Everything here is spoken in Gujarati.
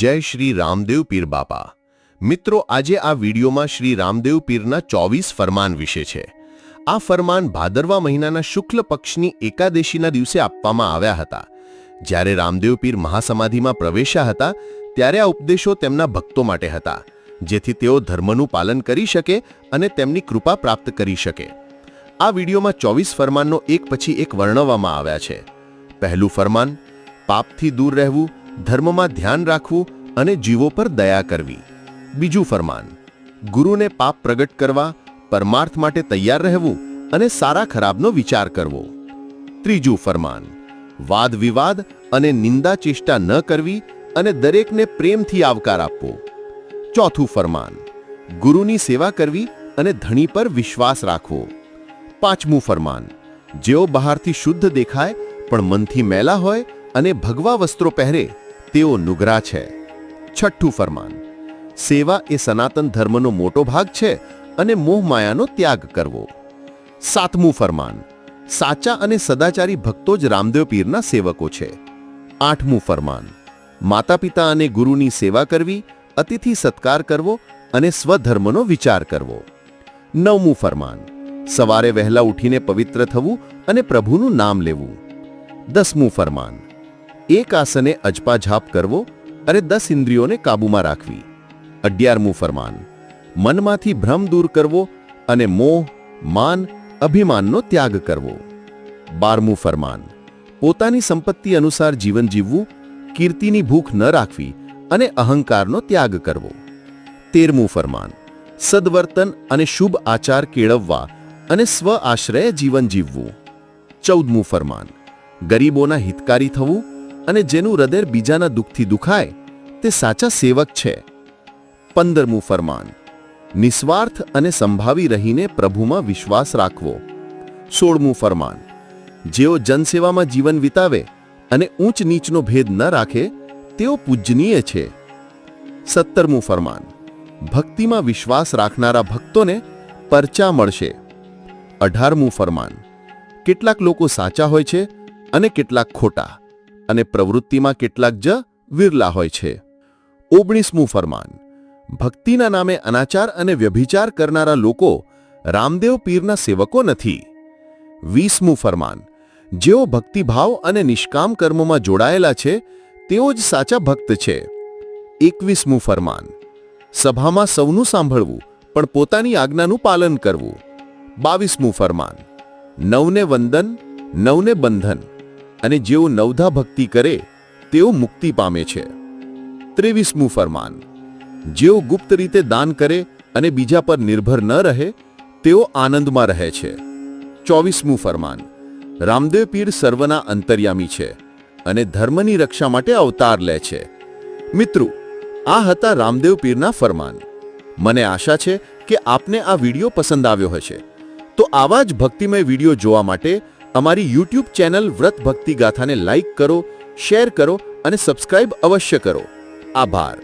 જય શ્રી રામદેવ પીર બાપા. મિત્રો, આજે આ વિડીયોમાં શ્રી રામદેવ પીરના ચોવીસ ફરમાન વિશે છે. આ ફરમાન ભાદરવા મહિનાના શુક્લ પક્ષની એકાદશીના દિવસે આપવામાં આવ્યા હતા. જ્યારે રામદેવ પીર મહાસમાધિમાં પ્રવેશ્યા હતા, ત્યારે આ ઉપદેશો તેમના ભક્તો માટે હતા, જેથી તેઓ ધર્મનું પાલન કરી શકે અને તેમની કૃપા પ્રાપ્ત કરી શકે. આ વિડીયોમાં ચોવીસ ફરમાનનો એક પછી એક વર્ણવવામાં આવ્યા છે. પહેલું ફરમાન, પાપથી દૂર રહેવું ધર્મમાં ધ્યાન રાખવું અને જીવો પર દયા કરવી. બીજું ફરમાન, ગુરુને પાપ પ્રગટ કરવા, પરમાર્થ માટે તૈયાર રહેવું અને સારા ખરાબનો વિચાર કરવો. ત્રીજું ફરમાન વાદ વિવાદ અને નિંદા ચેષ્ટા ન કરવી અને દરેકને પ્રેમથી આવકાર આપવો. ચોથું ફરમાન, ગુરુની સેવા કરવી અને ધણી પર વિશ્વાસ રાખવો. પાંચમું ફરમાન, જેઓ બહારથી શુદ્ધ દેખાય પણ મનથી મેલા હોય અને ભગવા વસ્ત્રો પહેરે તેઓ નુગરા છે. છઠ્ઠું ફરમાન, સેવા એ સનાતન ધર્મનો મોટો ભાગ છે અને મોહમાયાનો ત્યાગ કરવો. સાતમું ફરમાન, સાચા અને સદાચારી ભક્તો જ રામદેવ પીરના સેવકો છે. આઠમું ફરમાન માતા પિતા અને ગુરુની સેવા કરવી, અતિથિ સત્કાર કરવો અને સ્વધર્મનો વિચાર કરવો. નવમું ફરમાન, સવારે વહેલા ઉઠીને પવિત્ર થવું અને પ્રભુનું નામ લેવું. દસમું ફરમાન એક આસને અજપા ઝાપ કરવો અને દસ ઇન્દ્રિયોને કાબૂમાં રાખવી. અગિયારમું ફરમાન, મનમાંથી ભ્રમ દૂર કરવો અને મોહ, માન, અભિમાનનો ત્યાગ કરવો. બારમું ફરમાન, પોતાની સંપત્તિ અનુસાર જીવન જીવવું, કીર્તિની ભૂખ ન રાખવી અને અહંકારનો ત્યાગ કરવો. તેરમું ફરમાન, સદવર્તન અને શુભ આચાર કેળવવા અને સ્વ આશ્રય જીવન જીવવું. ચૌદમું ફરમાન, ગરીબોના હિતકારી થવું અને જેનું હૃદય બીજાના દુઃખથી દુખાય, તે સાચા સેવક છે. પંદરમું ફરમાન. નિસ્વાર્થ અને સંભાવી રહીને પ્રભુમાં વિશ્વાસ રાખવો. સોળમું ફરમાન. જેઓ જનસેવામાં જીવન વિતાવે અને ઊંચ નીચનો ભેદ ન રાખે, તેઓ પૂજનીય છે. સત્તરમું ફરમાન. ભક્તિમાં વિશ્વાસ રાખનારા ભક્તોને પરચા મળશે. અઢારમું ફરમાન. કેટલાક લોકો સાચા હોય છે અને કેટલાક ખોટા. અને પ્રવૃત્તિમાં કેટલાક જ વિરલા હોય છે. ઓગણીસમું ફરમાન. ભક્તિના નામે અનાચાર અને વ્યભિચાર કરનારા લોકો રામદેવ પીરના સેવકો નથી. વીસમું ફરમાન. જેઓ ભક્તિભાવ અને નિષ્કામ કર્મોમાં જોડાયેલા છે, તેઓ જ સાચા ભક્ત છે. એકવીસમું ફરમાન. સભામાં સૌનું સાંભળવું, પણ પોતાની આજ્ઞાનું પાલન કરવું. બાવીસમું ફરમાન. નવને વંદન, નવને બંધન. અને જેઓ નવધા ભક્તિ કરે, તેઓ મુક્તિ પામે છે. ત્રેવીસમું ફરમાન. જેઓ ગુપ્ત રીતે દાન કરે અને બીજા પર નિર્ભર ન રહે, તેઓ આનંદમાં રહે છે. ચોવીસમું ફરમાન. રામદેવ પીર સર્વના અંતર્યામી છે અને ધર્મની રક્ષા માટે અવતાર લે છે. મિત્રો, આ હતા રામદેવ પીરના ફરમાન. મને આશા છે કે આપને આ વીડિયો પસંદ આવ્યો હશે. તો આવા જ ભક્તિમય વીડિયો જોવા માટે અમારી યુટ્યુબ ચેનલ વ્રત ભક્તિ ગાથાને લાઈક કરો, શેર કરો અને સબસ્ક્રાઇબ અવશ્ય કરો. આભાર.